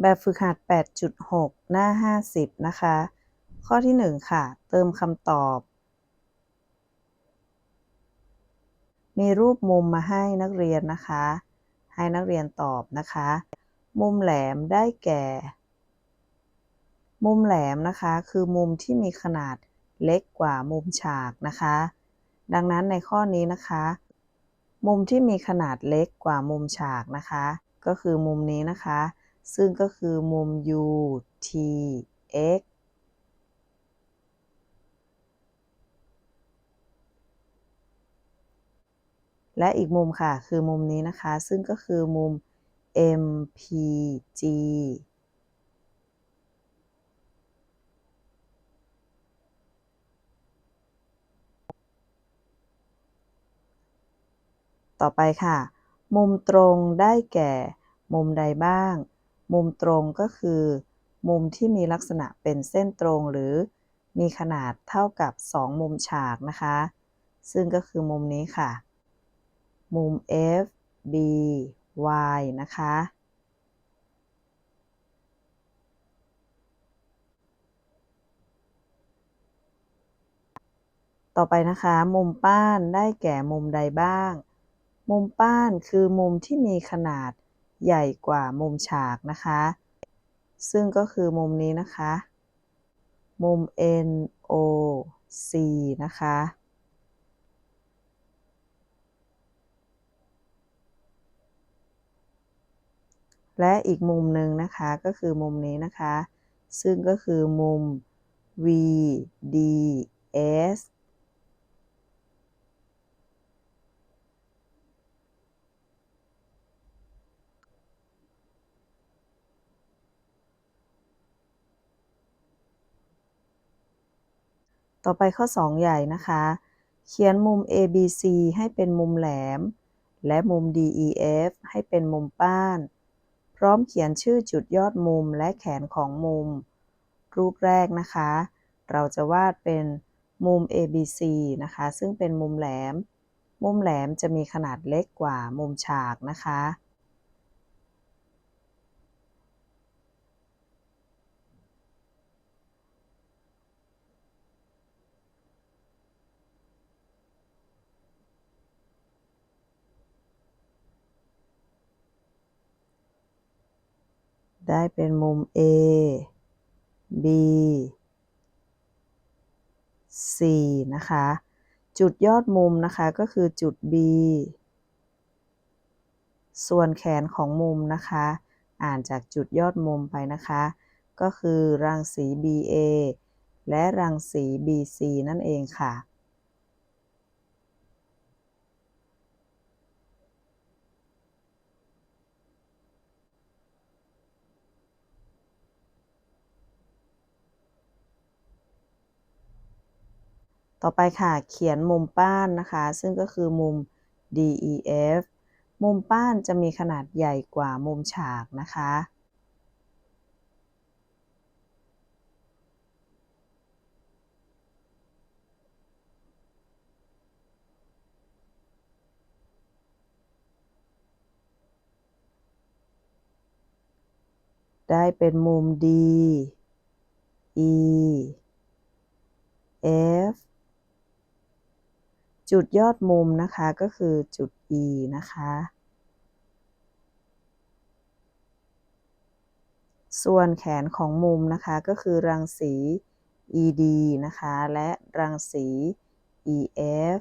แบบฝึกหัด 8.6 หน้า 50 นะคะ ข้อที่ 1 ค่ะ เติมคำตอบ มีรูปมุมมาให้นักเรียนนะคะ ให้นักเรียนตอบนะคะ มุมแหลมได้แก่ มุมแหลมนะคะ คือมุมที่มีขนาดเล็กกว่ามุมฉากนะคะ ดังนั้นในข้อนี้นะคะ มุมที่มีขนาดเล็กกว่ามุมฉากนะคะ ก็คือมุมนี้นะคะ ซึ่งก็คือมุม U T X และอีกมุมค่ะ คือมุมนี้นะคะ ซึ่งก็คือมุม MPG ต่อไปค่ะ มุมตรงได้แก่ มุมใดบ้าง มุมตรงก็คือ มุมที่มีลักษณะเป็นเส้นตรงหรือมีขนาดเท่ากับ 2 มุมฉากนะคะ ซึ่งก็คือมุมนี้ค่ะ มุม F B Y นะคะ ต่อไปนะคะ มุมป้านได้แก่มุมใดบ้าง มุมป้านคือมุมที่มีขนาด ใหญ่กว่ามุมฉากนะคะ ซึ่งก็คือมุมนี้นะคะ มุม N O C นะคะ และอีกมุมหนึ่งนะคะก็คือมุมนี้นะคะ ซึ่งก็คือมุม vds ต่อไปข้อ 2 ใหญ่นะคะ เขียนมุม ABC ให้เป็นมุมแหลม และมุม DEF ให้เป็นมุมป้าน พร้อมเขียนชื่อจุดยอดมุมและแขนของมุม รูปแรกนะคะ เราจะวาดเป็นมุม ABC นะคะ ซึ่งเป็นมุมแหลม มุมแหลมจะมีขนาดเล็กกว่ามุมฉากนะคะ ได้เป็นมุม A B C นะคะ จุดยอดมุมนะคะก็คือจุด B ส่วนแขนของมุมนะคะ อ่านจากจุดยอดมุมไปนะคะ ก็คือรังสี BA และรังสี BC นั่นเองค่ะ ต่อไปค่ะเขียนมุมป้านนะคะ ซึ่งก็คือมุม DEF มุมป้านจะมีขนาดใหญ่กว่ามุมฉากนะคะ ได้เป็นมุม D E F จุดยอดมุมนะคะก็คือจุด E นะคะ ส่วนแขนของมุมนะคะก็คือรังสี ED นะคะ และรังสี EF